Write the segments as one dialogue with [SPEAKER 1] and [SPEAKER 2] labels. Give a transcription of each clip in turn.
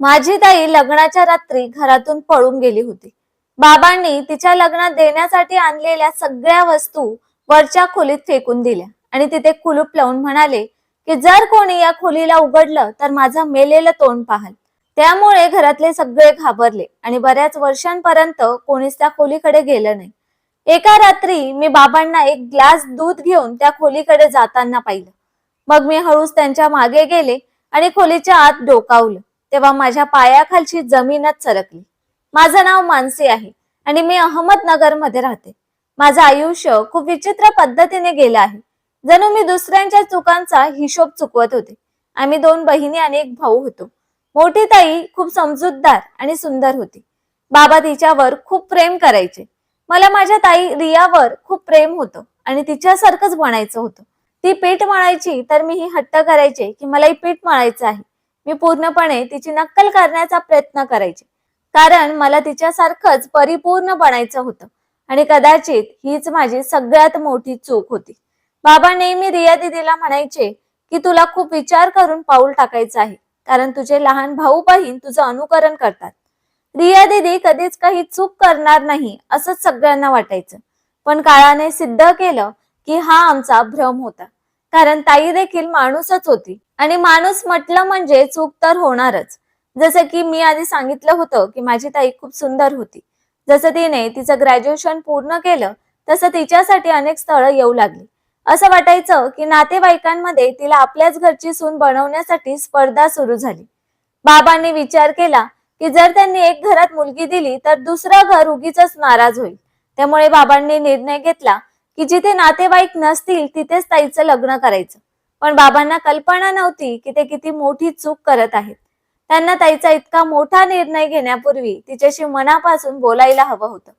[SPEAKER 1] माझी ताई लग्नाच्या रात्री घरातून पळून गेली होती. बाबांनी तिच्या लग्नात देण्यासाठी आणलेल्या सगळ्या वस्तू वरच्या खोलीत फेकून दिल्या आणि तिथे कुलूप लावून म्हणाले की जर कोणी या खोलीला उघडलं तर माझं मेलेलं तोंड पाहाल. त्यामुळे घरातले सगळे घाबरले आणि बऱ्याच वर्षांपर्यंत कोणीच त्या खोलीकडे गेलं नाही. एका रात्री मी बाबांना एक ग्लास दूध घेऊन त्या खोलीकडे जाताना पाहिलं. मग मी हळूच त्यांच्या मागे गेले आणि खोलीच्या आत डोकावलं. तेव्हा माझ्या पायाखालची जमीनच सरकली. माझं नाव मानसी आहे आणि मी अहमदनगरमध्ये राहते. माझं आयुष्य खूप विचित्र पद्धतीने गेलं आहे. जणू मी दुसऱ्यांच्या चुकांचा हिशोब चुकवत होते. आम्ही दोन बहिणी आणि एक भाऊ होतो. मोठी ताई खूप समजूतदार आणि सुंदर होती. बाबा तिच्यावर खूप प्रेम करायचे. मला माझ्या ताई रियावर खूप प्रेम होतं आणि तिच्यासारखंच बनायचं होतं. ती पीठ मळायची तर मी ही हट्ट करायचे की मलाही पीठ मळायचं आहे. मी पूर्णपणे तिची नक्कल करण्याचा प्रयत्न करायचे. कारण मला तिच्यासारखंच परिपूर्ण बनायचं होतं. आणि कदाचित हीच माझी सगळ्यात मोठी चूक होती. बाबा नेहमी रिया दिदीला म्हणायचे की तुला खूप विचार करून पाऊल टाकायचं आहे. कारण तुझे लहान भाऊ बहीण तुझं अनुकरण करतात. रिया दिदी कधीच काही चूक करणार नाही असंच सगळ्यांना वाटायचं. पण काळाने सिद्ध केलं की हा आमचा भ्रम होता. कारण ताई देखील माणूसच होती. आणि माणूस म्हटलं म्हणजे चूक तर होणारच. जसं की मी आधी सांगितलं होतं की माझी ताई खूप सुंदर होती. जसं तिने तिचं ग्रॅज्युएशन पूर्ण केलं तसं तिच्यासाठी अनेक स्थळं येऊ लागली. असं वाटायचं की नातेवाईकांमध्ये तिला आपल्याच घरची सून बनवण्यासाठी स्पर्धा सुरू झाली. बाबांनी विचार केला की जर त्यांनी एक घरात मुलगी दिली तर दुसरं घर उगीच नाराज होईल. त्यामुळे बाबांनी निर्णय घेतला की जिथे नातेवाईक नसतील तिथेच ताईचं लग्न करायचं. पण बाबांना कल्पना नव्हती की ते किती मोठी चूक करत आहेत. त्यांना ताईचा इतका मोठा निर्णय घेण्यापूर्वी तिच्याशी मनापासून बोलायला हवं होतं.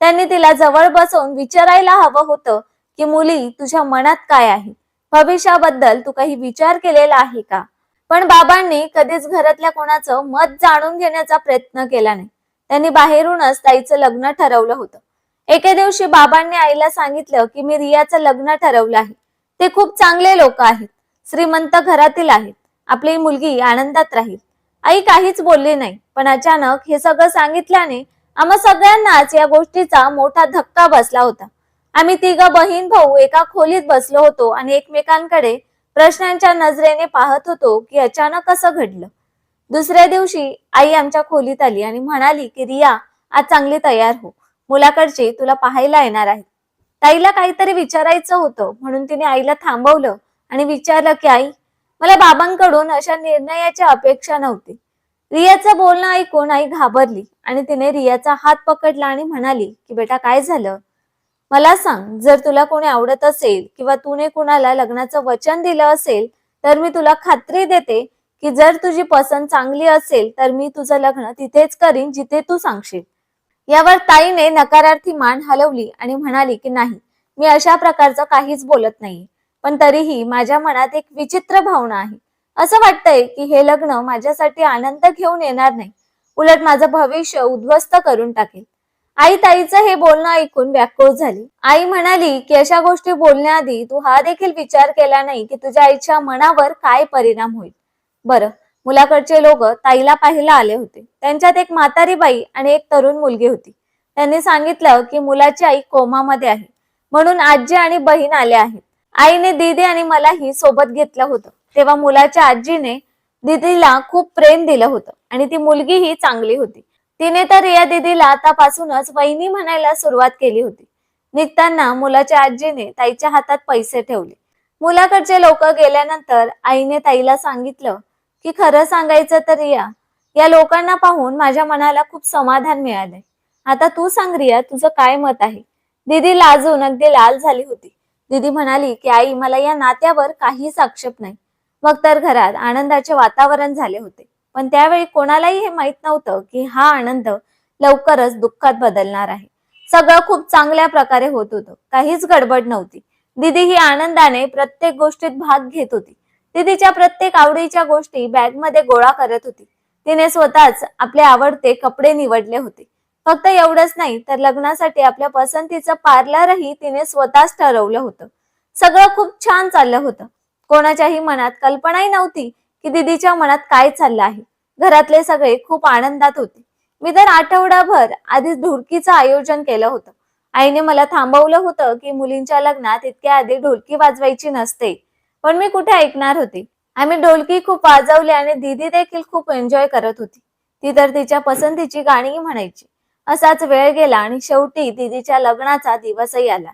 [SPEAKER 1] त्यांनी तिला जवळ बसवून विचारायला हवं होतं की मुली तुझ्या मनात काय आहे? भविष्याबद्दल तू काही विचार केलेला आहे का? पण बाबांनी कधीच घरातल्या कोणाचं मत जाणून घेण्याचा प्रयत्न केला नाही. त्यांनी बाहेरूनच ताईचं लग्न ठरवलं होतं. एके दिवशी बाबांनी आईला सांगितलं की मी रियाचं लग्न ठरवलं आहे. ते खूप चांगले लोक आहेत. श्रीमंत घरातील आहेत. आपली मुलगी आनंदात राहील. आई काहीच बोलली नाही पण अचानक हे सगळं सांगितल्याने आम्हा सगळ्यांनाच या गोष्टीचा मोठा धक्का बसला होता. आम्ही तिघ बहीण भाऊ एका खोलीत बसलो होतो आणि एकमेकांकडे प्रश्नांच्या नजरेने पाहत होतो की अचानक असं घडलं. दुसऱ्या दिवशी आई आमच्या खोलीत आली आणि म्हणाली की रिया आज चांगली तयार हो. मुलाकडचे तुला पाहायला येणार आहेत ताईला काहीतरी विचारायचं होतं. म्हणून तिने आईला थांबवलं आणि विचारलं की आई मला बाबांकडून अशा निर्णयाची अपेक्षा नव्हती. रियाचं बोलणं ऐकून आई घाबरली आणि तिने रियाचा हात पकडला आणि म्हणाली की बेटा काय झालं? मला सांग जर तुला कोणी आवडत असेल किंवा तूने कुणाला लग्नाचं वचन दिलं असेल तर मी तुला खात्री देते की जर तुझी पसंत चांगली असेल तर मी तुझं लग्न तिथेच करीन जिथे तू सांगशील. यावर ताईने नकारार्थी मान हलवली आणि म्हणाली की नाही मी अशा प्रकारचं काहीच बोलत नाही पण तरीही माझ्या मनात एक विचित्र भावना आहे. असं वाटतंय की हे लग्न माझ्यासाठी आनंद घेऊन येणार नाही. उलट माझं भविष्य उद्ध्वस्त करून टाकेल. आई ताईचं हे बोलणं ऐकून व्याकुळ झाली. आई म्हणाली की अशा गोष्टी बोलण्याआधी तू हा देखील विचार केला नाही की तुझ्या आईच्या मनावर काय परिणाम होईल. बरं मुलाकडचे लोक ताईला पाहायला आले होते. त्यांच्यात एक म्हातारी बाई आणि एक तरुण मुलगी होती. त्यांनी सांगितलं की मुलाची आई कोमामध्ये आहे. म्हणून आजी आणि बहीण आल्या आहेत. आईने दीदी आणि मलाही सोबत घेतलं होतं. तेव्हा मुलाच्या आजीने दीदीला खूप प्रेम दिलं होतं आणि ती मुलगी ही चांगली होती. तिने तर या दीदीला आतापासूनच वहिनी म्हणायला सुरुवात केली होती. निघताना मुलाच्या आजीने ताईच्या हातात पैसे ठेवले. मुलाकडचे लोक गेल्यानंतर आईने ताईला सांगितलं की खरं सांगायचं तर रिया या लोकांना पाहून माझ्या मनाला खूप समाधान मिळालंय. आता तू सांग रिया तुझं काय मत आहे? दीदी लाजून अगदी लाल झाली होती. दीदी म्हणाली की आई मला या नात्यावर काहीच आक्षेप नाही. मग तर घरात आनंदाचे वातावरण झाले होते. पण त्यावेळी कोणालाही हे माहीत नव्हतं की हा आनंद लवकरच दुःखात बदलणार आहे. सगळं खूप चांगल्या प्रकारे होत होतं. काहीच गडबड नव्हती. दीदी ही आनंदाने प्रत्येक गोष्टीत भाग घेत होती. दीदीच्या प्रत्येक आवडीच्या गोष्टी बॅगमध्ये गोळा करत होती. तिने स्वतःच आपले आवडते कपडे निवडले होते. फक्त एवढंच नाही तर लग्नासाठी आपल्या पसंतीचं पार्लरही तिने स्वतःच ठरवलं होतं. सगळं खूप छान चाललं होतं. कोणाच्याही मनात कल्पनाही नव्हती की दीदीच्या मनात काय चाललं आहे. घरातले सगळे खूप आनंदात होते. मी तर आठवडाभर आधीच ढोलकीचं आयोजन केलं होतं. आईने मला थांबवलं होतं की मुलींच्या लग्नात इतक्या आधी ढोलकी वाजवायची नसते. पण मी कुठे ऐकणार होते? आम्ही ढोलकी खूप वाजवली आणि दीदी देखील खूप एन्जॉय करत होती. ती तर तिच्या पसंतीची गाणी म्हणायची. असाच वेळ गेला आणि शेवटी दीदीच्या लग्नाचा दिवसही आला.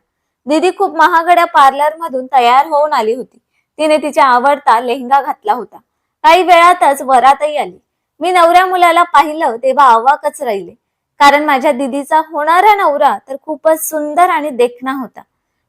[SPEAKER 1] दीदी खूप महागड्या पार्लर मधून तयार होऊन आली होती. तिने तिच्या आवडता लेहंगा घातला होता. काही वेळातच वरातही आली. मी नवऱ्या मुलाला पाहिलं तेव्हा अवाकच राहिले. कारण माझ्या दिदीचा होणारा नवरा तर खूपच सुंदर आणि देखणा होता.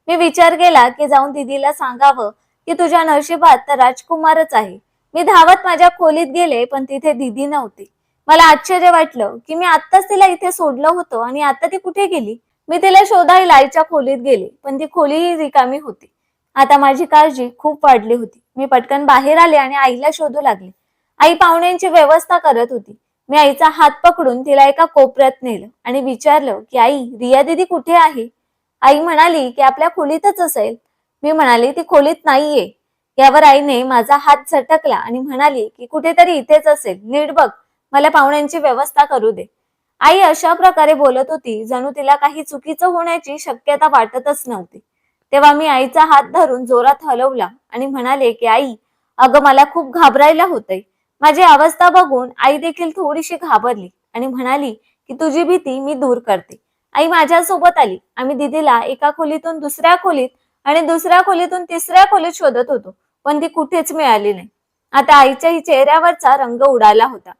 [SPEAKER 1] मी विचार केला की जाऊन दिदीला सांगावं की तुझ्या नशिबात तर राजकुमारच आहे. मी धावत माझ्या खोलीत गेले पण तिथे दिदी नव्हती. मला आश्चर्य वाटलं की मी आत्ताच तिला इथे सोडलं होतं आणि आता ती कुठे गेली? मी तिला शोधायला आईच्या खोलीत गेले पण ती खोलीही रिकामी होती. आता माझी काळजी खूप वाढली होती. मी पटकन बाहेर आले आणि आईला शोधू लागले. आई पाहुण्यांची व्यवस्था करत होती. मी आईचा हात पकडून तिला एका कोपऱ्यात नेलं आणि विचारलं की आई रिया दिदी कुठे आहे? आई म्हणाली की आपल्या खोलीतच असेल. मी म्हणाली ती खोलीत नाहीये. यावर आईने माझा हात झटकला आणि म्हणाली की कुठेतरी इथेच असेल. नीट बघ. मला पाहुण्यांची व्यवस्था करू दे. आई अशा प्रकारे बोलत होती जणू तिला काही चुकीचं होण्याची शक्यता वाटतच नव्हती. तेव्हा मी आईचा हात धरून जोरात हलवला आणि म्हणाले की आई अगं मला खूप घाबरायला होतंय. माझी अवस्था बघून आई देखील थोडीशी घाबरली आणि म्हणाली की तुझी भीती मी दूर करते. आई माझ्यासोबत आली. आम्ही दिदीला एका खोलीतून दुसऱ्या खोलीत आणि दुसऱ्या खोलीतून तिसऱ्या खोलीत शोधत होतो. पण ती कुठेच मिळाली नाही. आता आईच्याही चेहऱ्यावरचा रंग उडाला होता.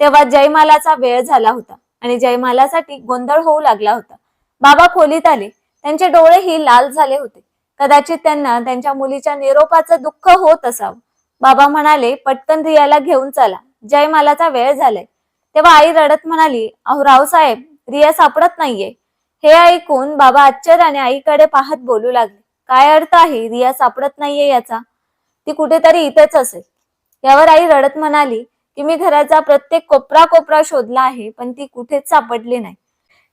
[SPEAKER 1] तेव्हा जयमालाचा वेळ झाला होता आणि जयमालासाठी गोंधळ होऊ लागला होता. बाबा खोलीत आले. त्यांचे डोळेही लाल झाले होते. कदाचित त्यांना त्यांच्या मुलीच्या निरोपाचं दुःख होत असावं. बाबा म्हणाले पटकन रियाला घेऊन चला. जयमालाचा वेळ झालाय. तेव्हा आई रडत म्हणाली अहो रावसाहेब रिया सापडत नाहीये. हे ऐकून बाबा आश्चर्याने आईकडे पाहत बोलू लागले. काय अर्थ आहे? रिया सापडत नाहीये याचा. ती कुठेतरी इथेच असेल. यावर आई रडत म्हणाली की मी घराचा प्रत्येक कोपरा कोपरा शोधला आहे पण ती कुठेच सापडली नाही.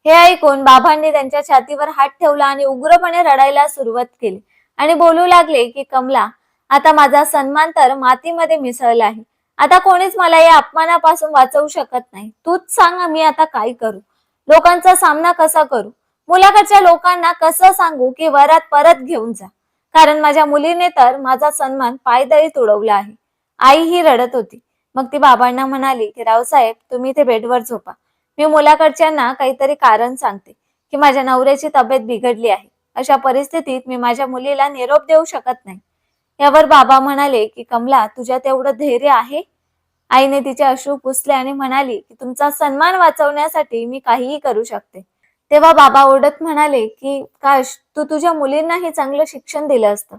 [SPEAKER 1] हे ऐकून बाबांनी त्यांच्या छातीवर हात ठेवला आणि उग्रपणे रडायला सुरुवात केली आणि बोलू लागले की कमला आता माझा सन्मान तर मातीमध्ये मिसळला आहे. आता कोणीच मला या अपमानापासून वाचवू शकत नाही. तूच सांग मी आता काय करू? लोकांचा सामना कसा करू? मुलाकडच्या लोकांना कसं सांगू की वरात परत घेऊन जा? कारण माझ्या मुलीने तर माझा सन्मान पायदळी तुडवला आहे. आई ही रडत होती. मग ती बाबांना म्हणाली की रावसाहेब तुम्ही ते बेडवर झोपा. मी मुलाकडच्यांना काहीतरी कारण सांगते की माझ्या नवऱ्याची तब्येत बिघडली आहे. अशा परिस्थितीत मी माझ्या मुलीला निरोप देऊ शकत नाही. यावर बाबा म्हणाले की कमला तुझ्यात एवढं धैर्य आहे? आईने तिचे अश्रू पुसले आणि म्हणाली की तुमचा सन्मान वाचवण्यासाठी मी काहीही करू शकते. तेव्हा बाबा ओरडत म्हणाले की काश तू तुझ्या मुलींनाही चांगलं शिक्षण दिलं असतं.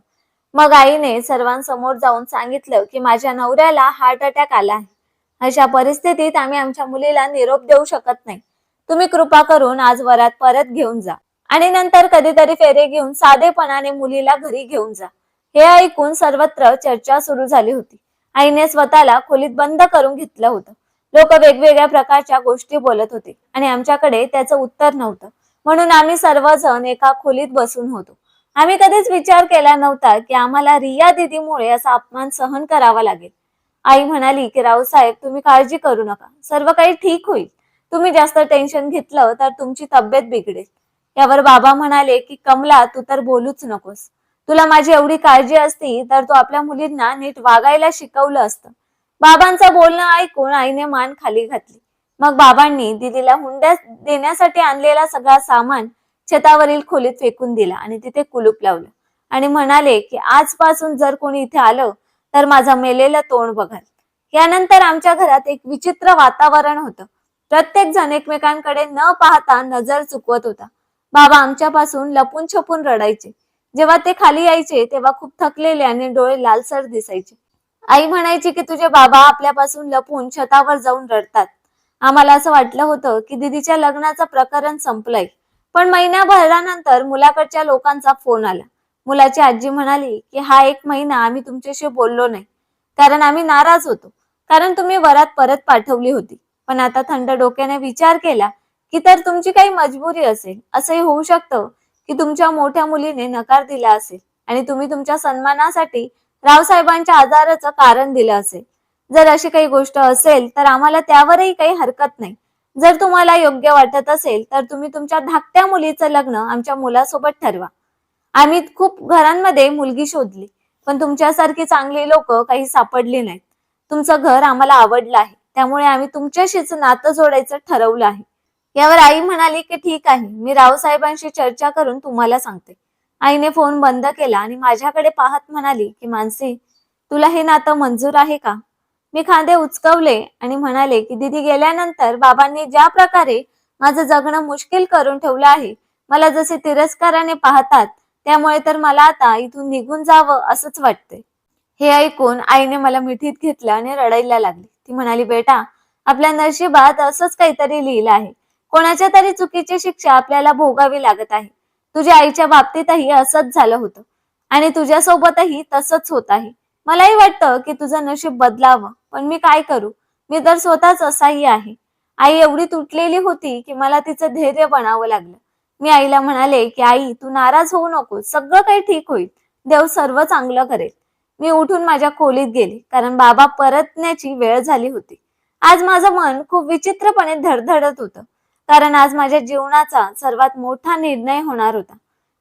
[SPEAKER 1] मग आईने सर्वांसमोर जाऊन सांगितलं की माझ्या नवऱ्याला हार्ट अटॅक आला आहे. अशा परिस्थितीत आम्ही आमच्या मुलीला निरोप देऊ शकत नाही. तुम्ही कृपा करून आज वरात परत घेऊन जा. आणि नंतर कधीतरी फेरे घेऊन साधेपणाने मुलीला घरी घेऊन जा. हे ऐकून सर्वत्र चर्चा सुरू झाली होती. आईने स्वतःला खोलीत बंद करून घेतलं होतं. लोक वेगवेगळ्या प्रकारच्या गोष्टी बोलत होते आणि आमच्याकडे त्याचं उत्तर नव्हतं. म्हणून आम्ही सर्वजण एका खोलीत बसून होतो. आम्ही कधीच विचार केला नव्हता की आम्हाला रिया दिदीमुळे असा अपमान सहन करावा लागेल. आई म्हणाली की रावसाहेब तुम्ही काळजी करू नका. सर्व काही ठीक होईल. तुम्ही जास्त टेन्शन घेतलं तर तुमची तब्येत बिघडेल. यावर बाबा म्हणाले की कमला तू तर बोलूच नकोस. तुला माझी एवढी काळजी असती तर तू आपल्या मुलींना नीट वागायला शिकवलं असतं. बाबांचं बोलणं ऐकून आईने मान खाली घातली. मग बाबांनी दिदीला हुंड्या देण्यासाठी आणलेला सगळा सामान छतावरील खोलीत फेकून दिला आणि तिथे कुलूप लावलं. आणि म्हणाले की आजपासून जर कोणी इथे आलं तर माझा मेलेलं तोंड बघाल. यानंतर आमच्या घरात एक विचित्र वातावरण होतं. प्रत्येक जण एकमेकांकडे न पाहता नजर चुकवत होता. बाबा आमच्यापासून लपून छपून रडायचे. जेव्हा ते खाली यायचे तेव्हा खूप थकलेले आणि डोळे लालसर दिसायचे. आई म्हणायची की तुझे बाबा आपल्यापासून लपून छतावर जाऊन रडतात. आम्हाला असं वाटलं होतं की दिदीच्या लग्नाचं प्रकरण संपलंय. पण महिन्याभरानंतर मुलाकडच्या लोकांचा फोन आला. मुलाची आजी म्हणाली की हा एक महिना आम्ही तुमच्याशी बोललो नाही. कारण आम्ही नाराज होतो. कारण तुम्ही वरात परत पाठवली होती. पण आता थंड डोक्याने विचार केला की तर तुमची काही मजबुरी असेल. असंही होऊ शकतं की तुमच्या मोठ्या मुलीने नकार दिला असेल आणि तुम्ही तुमच्या सन्मानासाठी रावसाहेबांच्या आजाराचं कारण दिलं असेल. जर अशी काही गोष्ट असेल तर आम्हाला त्यावरही काही हरकत नाही. जर तुम्हाला योग्य वाटत असेल तर तुम्ही तुमच्या धाकट्या मुलीचं लग्न आमच्या मुलासोबत ठरवा. आम्ही खूप घरांमध्ये मुलगी शोधली पण तुमच्यासारखी चांगली लोक काही सापडली नाहीत. तुमचं घर आम्हाला आवडलं आहे त्यामुळे आम्ही तुमच्याशीच नातं जोडायचं ठरवलं आहे. यावर आई म्हणाली की ठीक आहे मी रावसाहेबांशी चर्चा करून तुम्हाला सांगते. आईने फोन बंद केला आणि माझ्याकडे पाहत म्हणाली की मानसी तुला हे नातं मंजूर आहे का? मी खांदे उचकवले आणि म्हणाले की दिदी गेल्यानंतर बाबांनी ज्या प्रकारे माझं जगणं मुश्किल करून ठेवलं आहे मला जसे तिरस्काराने पाहतात त्यामुळे तर मला आता इथून निघून जावं असंच वाटतंय. हे ऐकून आईने मला मिठीत घेतलं आणि रडायला लागली. ती म्हणाली बेटा आपल्या नशिबात असंच काहीतरी लिहिलं आहे. कोणाच्या तरी चुकीची शिक्षा आपल्याला भोगावी लागत आहे. तुझ्या आईच्या बाबतीतही असंच झालं होतं. आणि तुझ्यासोबतही तसंच होत आहे. मलाही वाटतं की तुझं नशीब बदलावं पण मी काय करू? मी तर स्वतःच असाही आहे. आई एवढी तुटलेली होती की मला तिचं धैर्य बनावं लागलं. मी आईला म्हणाले की आई तू नाराज होऊ नको. सगळं काही ठीक होईल. देव सर्व चांगलं करेल. मी उठून माझ्या खोलीत गेले कारण बाबा परतण्याची वेळ झाली होती. आज माझं मन खूप विचित्रपणे धडधडत होतं. कारण आज माझ्या जीवनाचा सर्वात मोठा निर्णय होणार होता.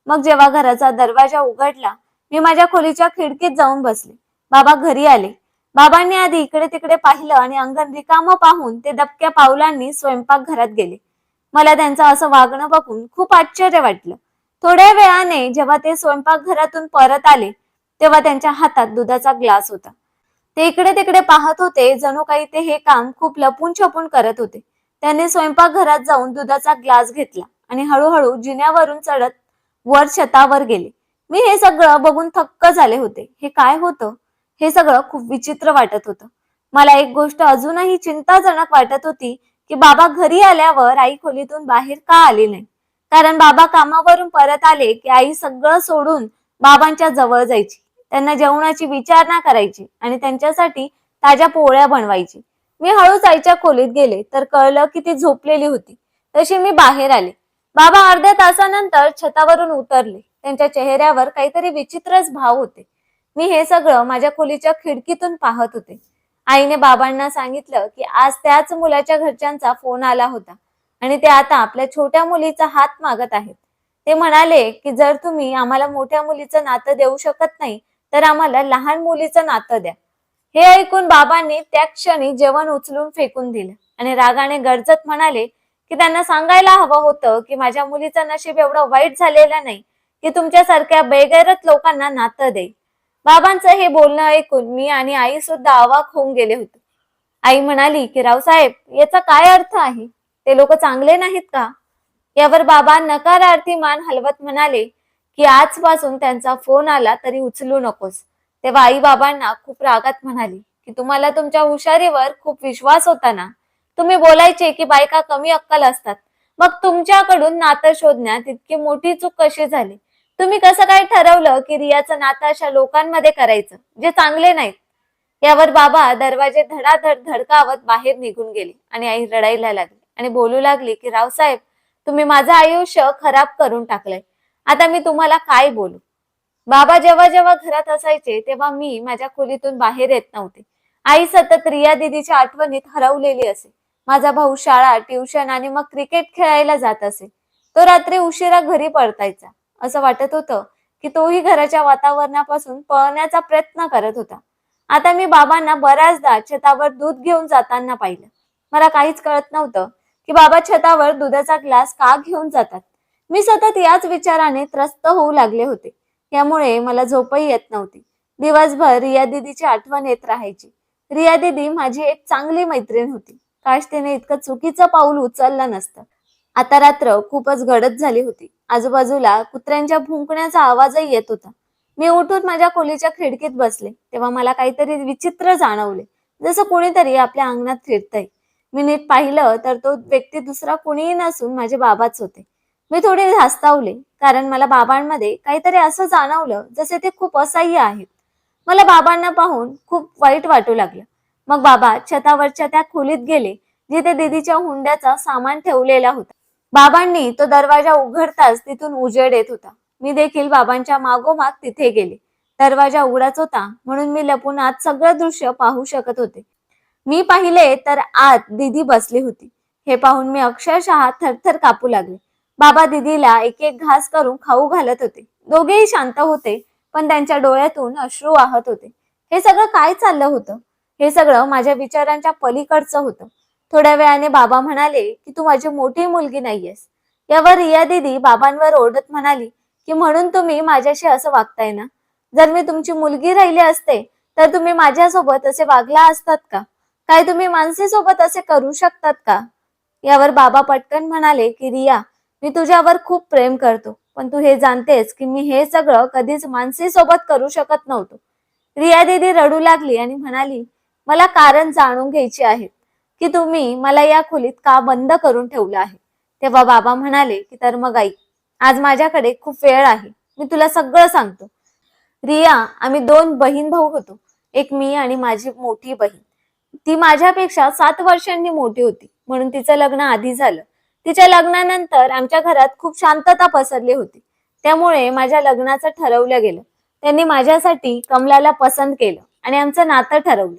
[SPEAKER 1] मग जेव्हा घराचा दरवाजा उघडला मी माझ्या खोलीच्या खिडकीत जाऊन बसले. बाबा घरी आले. बाबांनी आधी इकडे तिकडे पाहिलं आणि अंगण रिकामं पाहून ते दबक्या पावलांनी स्वयंपाक घरात गेले. मला त्यांचं असं वागणं बघून खूप आश्चर्य वाटलं. थोड्या वेळाने जेव्हा ते स्वयंपाक घरातून परत आले तेव्हा त्यांच्या हातात दुधाचा ग्लास होता. ते इकडे तिकडे पाहत होते जणू काही ते हे काम खूप लपून छपून करत होते. त्यांनी स्वयंपाक घरात जाऊन दुधाचा ग्लास घेतला आणि हळूहळू जिन्यावरून चढत वर छतावर गेले. मी हे सगळं बघून थक्क झाले होते. हे काय होतं? हे सगळं खूप विचित्र वाटत होतं. मला एक गोष्ट अजूनही चिंताजनक वाटत होती की बाबा घरी आल्यावर आई खोलीतून बाहेर का आली नाही? कारण बाबा कामावरून परत आले की आई सगळं सोडून बाबांच्या जवळ जायची. त्यांना जेवणाची विचारणा करायची आणि त्यांच्यासाठी ताज्या पोळ्या बनवायची. मी हळूच आईच्या खोलीत गेले तर कळलं की ती झोपलेली होती. तशी मी बाहेर आले. बाबा अर्ध्या तासानंतर छतावरून उतरले. त्यांच्या चेहऱ्यावर काहीतरी विचित्रच भाव होते. मी हे सगळं माझ्या खोलीच्या खिडकीतून पाहत होते. आईने बाबांना सांगितलं की आज त्याच मुलाच्या घरच्यांचा फोन आला होता आणि ते आता आपल्या छोट्या मुलीचा हात मागत आहेत. ते म्हणाले की जर तुम्ही आम्हाला मोठ्या मुलीचं नातं देऊ शकत नाही तर आम्हाला लहान मुलीचं नातं द्या. हे ऐकून बाबांनी त्या क्षणी जेवण उचलून फेकून दिलं. आणि रागाने गरजत म्हणाले की त्यांना सांगायला हवं होतं की माझ्या मुलीचं नशीब एवढं वाईट झालेलं नाही की तुमच्यासारख्या बेगैरत लोकांना नातं देईल. बाबांचं हे बोलणं ऐकून मी आणि आई सुद्धा अवाक होऊन गेले होते. आई म्हणाली की रावसाहेब याचा काय अर्थ आहे? ते लोक चांगले नाहीत का? यावर बाबा नकारार्थी मान हलवत म्हणाले की आजपासून त्यांचा फोन आला तरी उचलू नकोस. तेव्हा आई बाबांना खूप रागात म्हणाली की तुम्हाला तुमच्या हुशारीवर खूप विश्वास होता ना? तुम्ही बोलायचे की बायका कमी अक्कल असतात. मग तुमच्याकडून नातं शोधण्यात इतकी मोठी चूक कशी झाली? तुम्ही कसं काय ठरवलं की रियाचं नातं अशा लोकांमध्ये करायचं जे चांगले नाहीत? यावर बाबा दरवाजे धडाधड धडकावत बाहेर निघून गेले आणि आई रडायला लागली आणि बोलू लागली की रावसाहेब तुम्ही माझं आयुष्य खराब करून टाकलंय. आता मी तुम्हाला काय बोलू? बाबा जेव्हा जेव्हा घरात असायचे तेव्हा मी माझ्या खोलीतून बाहेर येत नव्हते. आई सतत रिया दिदीच्या आठवणीत हरवलेली असे. माझा भाऊ शाळा ट्युशन आणि मग क्रिकेट खेळायला जात असे. तो रात्री उशिरा घरी परतायचा. असं वाटत होतं की तोही घराच्या वातावरणापासून पळण्याचा प्रयत्न करत होता. आता मी बाबांना बऱ्याचदा छतावर दूध घेऊन जाताना पाहिलं. मला काहीच कळत नव्हतं की बाबा छतावर दुधाचा ग्लास का घेऊन जातात? मी सतत याच विचाराने त्रस्त होऊ लागले होते. त्यामुळे मला झोपही येत नव्हती. दिवसभर रिया दिदीची आठवण येत राहायची. रिया दिदी माझी एक चांगली मैत्रीण होती. काश तिने इतकं चुकीचं पाऊल उचललं नसतं. आता रात्र खूपच गडद झाली होती. आजूबाजूला कुत्र्यांच्या भुंकण्याचा आवाजही येत होता. मी उठून माझ्या खोलीच्या खिडकीत बसले. तेव्हा मला काहीतरी विचित्र जाणवले. जसं कोणीतरी आपल्या अंगणात फिरतय. मी नीट पाहिलं तर तो व्यक्ती दुसरा कुणीही नसून माझे बाबाच होते. मी थोडे धास्तावले कारण मला बाबांमध्ये काहीतरी असं जाणवलं जसे ते खूप असह्य आहेत. मला बाबांना पाहून खूप वाईट वाटू लागलं. मग बाबा छतावरच्या त्या खोलीत गेले जिथे दीदीच्या हुंड्याचा सामान ठेवलेला होता. बाबांनी तो दरवाजा उघडताच तिथून उजेड येत होता. मी देखील बाबांच्या मागोमाग तिथे गेले. दरवाजा उघडाच होता म्हणून मी लपून आत सगळं दृश्य पाहू शकत होते. मी पाहिले तर आत दिदी बसली होती. हे पाहून मी अक्षरशः थरथर कापू लागले. बाबा दिदीला एक एक घास करून खाऊ घालत होते. दोघेही शांत होते पण त्यांच्या डोळ्यातून अश्रू वाहत होते. हे सगळं काय चाललं होतं? हे सगळं माझ्या विचारांच्या पलीकडचं होतं. थोड्या वेळाने बाबा म्हणाले की तू माझी मोठी मुलगी नाहीयेस. यावर रिया दिदी बाबांवर ओरडत म्हणाली की म्हणून तुम्ही माझ्याशी असं वागताय ना? जर मी तुमची मुलगी राहिली असते तर तुम्ही माझ्यासोबत असे वागला असतात का? काय तुम्ही माणसेसोबत असे करू शकतात का? यावर बाबा पटकन म्हणाले की रिया मी तुझ्यावर खूप प्रेम करतो पण तू हे जाणतेस की मी हे सगळं कधीच मानसीसोबत करू शकत नव्हतो. रिया दिदी रडू लागली आणि म्हणाली मला कारण जाणून घ्यायची आहे की तुम्ही मला या खोलीत का बंद करून ठेवलं आहे? तेव्हा बाबा म्हणाले की तर मग आई आज माझ्याकडे खूप वेळ आहे मी तुला सगळं सांगतो. रिया आम्ही दोन बहीण भाऊ होतो एक मी आणि माझी मोठी बहीण. ती माझ्यापेक्षा सात वर्षांनी मोठी होती म्हणून तिचं लग्न आधी झालं. तिच्या लग्नानंतर आमच्या घरात खूप शांतता पसरली होती. त्यामुळे माझ्या लग्नाचं ठरवलं गेलं. त्यांनी माझ्यासाठी कमलाला पसंत केलं आणि आमचं नातं ठरवलं.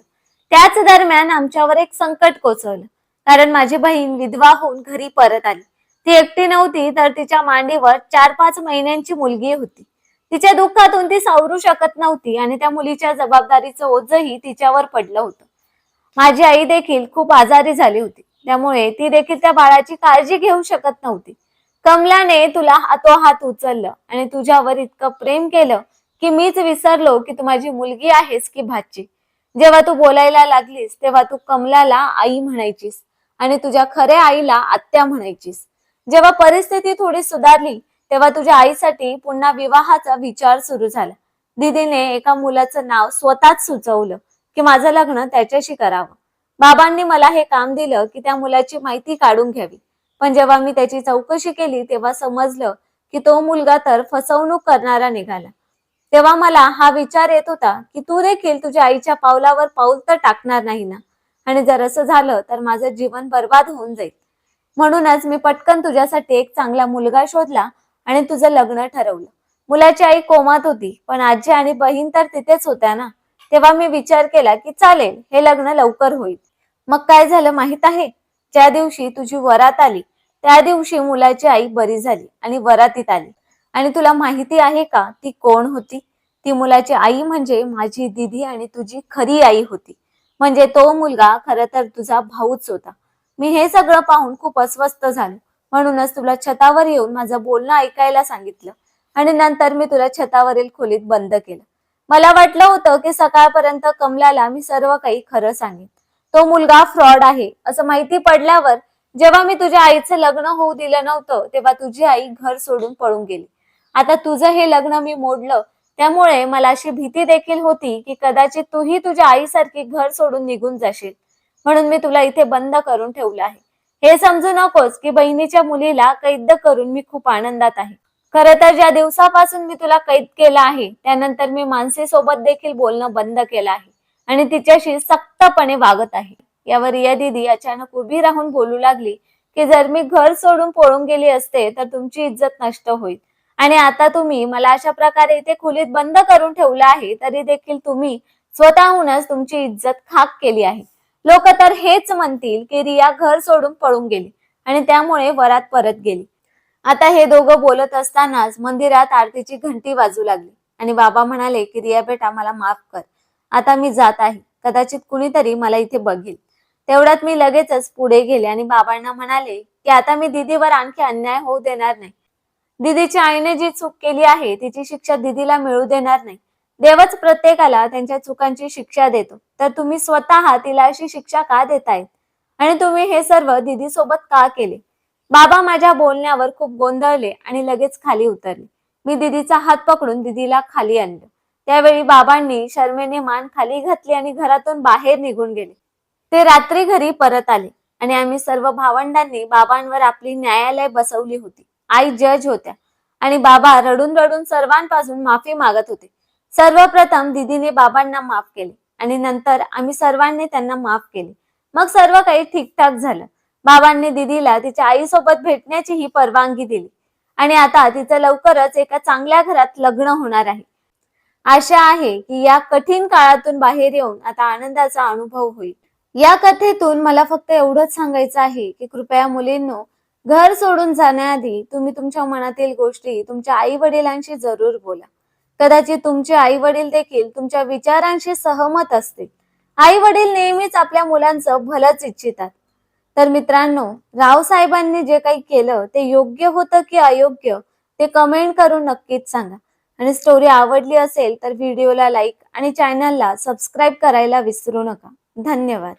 [SPEAKER 1] त्याच दरम्यान आमच्यावर एक संकट कोसळलं. कारण माझी बहीण विधवा होऊन घरी परत आली. ती एकटी नव्हती तर तिच्या मांडीवर चार पाच महिन्यांची मुलगी होती. तिच्या दुःखातून ती सावरू शकत नव्हती आणि त्या मुलीच्या जबाबदारीचं ओझही तिच्यावर पडलं होतं. माझी आई देखील खूप आजारी झाली होती. त्यामुळे ती देखील त्या बाळाची काळजी घेऊ शकत नव्हती. कमलाने तुला हातोहात उचललं आणि तुझ्यावर इतकं प्रेम केलं की मीच विसरलो की तू माझी मुलगी आहेस की भाची. जेव्हा तू बोलायला लागलीस तेव्हा तू कमलाला आई म्हणायचीस आणि तुझ्या खऱ्या आईला आत्या म्हणायचीस. जेव्हा परिस्थिती थोडी सुधारली तेव्हा तुझ्या आईसाठी पुन्हा विवाहाचा विचार सुरू झाला. दीदीने एका मुलाचं नाव स्वतःच सुचवलं की माझं लग्न त्याच्याशी करावं. बाबांनी मला हे काम दिलं की त्या मुलाची माहिती काढून घ्यावी. पण जेव्हा मी त्याची चौकशी केली तेव्हा समजलं की तो मुलगा तर फसवणूक करणारा निघाला. तेव्हा मला हा विचार येत होता की तू देखील तुझ्या आईच्या पावलावर पाऊल तर टाकणार नाही ना? आणि जर असं झालं तर माझं जीवन बर्बाद होऊन जाईल. म्हणूनच मी पटकन तुझ्यासाठी एक चांगला मुलगा शोधला आणि तुझं लग्न ठरवलं. मुलाची आई कोमात होती पण आजी आणि बहीण तर तिथेच होत्या ना? तेव्हा मी विचार केला की चालेल हे लग्न लवकर होईल. मग काय झालं माहीत आहे? ज्या दिवशी तुझी वरात आली त्या दिवशी मुलाची आई बरी झाली आणि वरातीत आली. आणि तुला माहिती आहे का ती कोण होती? ती मुलाची आई म्हणजे माझी दिदी आणि तुझी खरी आई होती. म्हणजे तो मुलगा खर तर तुझा भाऊच होता. मी हे सगळं पाहून खूप अस्वस्थ झालो. म्हणूनच तुला छतावर येऊन माझं बोलणं ऐकायला सांगितलं. आणि नंतर मी तुला छतावरील खोलीत बंद केलं. मला वाटलं होतं की सकाळपर्यंत कमलाला मी सर्व काही खरं सांगेन. तो मुलगा फ्रॉड आहे असं माहिती पडल्यावर जेव्हा मी तुझ्या आईचं लग्न होऊ दिलं नव्हतं तेव्हा तुझी आई घर सोडून पळून गेली. आता तुझं हे लग्न मी मोडलं त्यामुळे मला अशी भीती देखील होती की कदाचित तूही तुझ्या आईसारखी घर सोडून निघून जाशील. म्हणून मी तुला इथे बंद करून ठेवलं आहे. हे समजू नकोस की बहिणीच्या मुलीला कैद करून मी खूप आनंदात आहे. खरं तर ज्या दिवसापासून मी तुला कैद केला आहे त्यानंतर मी मानसीसोबत देखील बोलणं बंद केलं आहे. आणि तिच्याशी सक्तपणे वागत आहे. यावर रिया दिदी अचानक उभी राहून बोलू लागली की जर मी घर सोडून पळून गेली असते तर तुमची इज्जत नष्ट होईल. आणि आता तुम्ही मला अशा प्रकारे इथे खोलीत बंद करून ठेवलं आहे तरी देखील तुम्ही स्वतःहूनच तुमची इज्जत खाक केली आहे. लोक तर हेच म्हणतील की रिया घर सोडून पळून गेली आणि त्यामुळे वरात परत गेली. आता हे दोघं बोलत असतानाच मंदिरात आरतीची घंटी वाजू लागली. आणि बाबा म्हणाले की रिया बेटा मला माफ कर. आता मी जात आहे. कदाचित कुणीतरी मला इथे बघेल. तेवढ्यात मी लगेचच पुढे गेले आणि बाबांना म्हणाले की आता मी दिदीवर आणखी अन्याय होऊ देणार नाही. दिदीच्या आईने जी चूक केली आहे तिची शिक्षा दिदीला मिळू देणार नाही. देवच प्रत्येकाला त्यांच्या चुकांची शिक्षा देतो. तर तुम्ही स्वतः तिला अशी शिक्षा का देतायत? आणि तुम्ही हे सर्व दिदी सोबत का केले? बाबा माझ्या बोलण्यावर खूप गोंधळले आणि लगेच खाली उतरले. मी दिदीचा हात पकडून दिदीला खाली आणलं. त्यावेळी बाबांनी शर्मेने मान खाली घातली आणि घरातून बाहेर निघून गेले. ते रात्री घरी परत आले आणि आम्ही सर्व भावंडांनी बाबांवर आपली न्यायालय बसवली होती. आई जज होत्या आणि बाबा रडून रडून सर्वांपासून माफी मागत होते. सर्वप्रथम दिदीने बाबांना माफ केले आणि नंतर आम्ही सर्वांनी त्यांना माफ केले. मग सर्व काही ठीकठाक झालं. बाबांनी दिदीला तिच्या आईसोबत भेटण्याची ही परवानगी दिली. आणि आता तिचं लवकरच एका चांगल्या घरात लग्न होणार आहे. आशा आहे की या कठीण काळातून बाहेर येऊन आता आनंदाचा अनुभव होईल. या कथेतून मला फक्त एवढंच सांगायचं आहे की कृपया मुलींनो घर सोडून जाण्याआधी तुम्ही तुमच्या मनातील गोष्टी तुमच्या आई वडिलांशी जरूर बोला. कदाचित तुमचे आई वडील देखील तुमच्या विचारांशी सहमत असतील. आई वडील नेहमीच आपल्या मुलांचं भलंच इच्छितात. तर मित्रांनो रावसाहेबांनी जे काही केलं ते योग्य होतं की अयोग्य ते कमेंट करून नक्कीच सांगा. आणि स्टोरी आवडली असेल तर व्हिडिओला लाईक आणि चॅनलला सबस्क्राईब करायला विसरू नका. धन्यवाद.